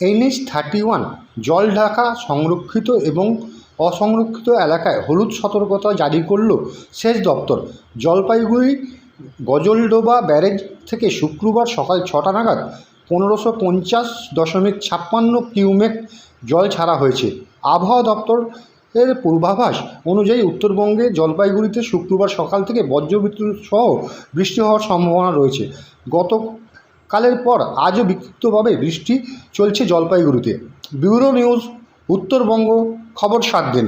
NH thirty one জল ঢাকা সংরক্ষিত এবং অসংরক্ষিত এলাকায় হলুদ সতর্কতা জারি করল সেচ দপ্তর। জলপাইগুড়ি গজলডোবা ব্যারেজ থেকে শুক্রবার সকাল ছটা নাগাদ পনেরোশো পঞ্চাশ দশমিক ছাপ্পান্ন কিউমেক জল ছাড়া হয়েছে। আবহাওয়া দপ্তর এর পূর্বাভাস অনুযায়ী উত্তরবঙ্গে জলপাইগুড়িতে শুক্রবার সকাল থেকে বজ্রবিদ্যুৎ সহ বৃষ্টি হওয়ার সম্ভাবনা রয়েছে। গতকালের পর আজও বিক্ষিপ্তভাবে বৃষ্টি চলছে জলপাইগুড়িতে। ব্যুরো নিউজ উত্তরবঙ্গ খবর সাত দিন।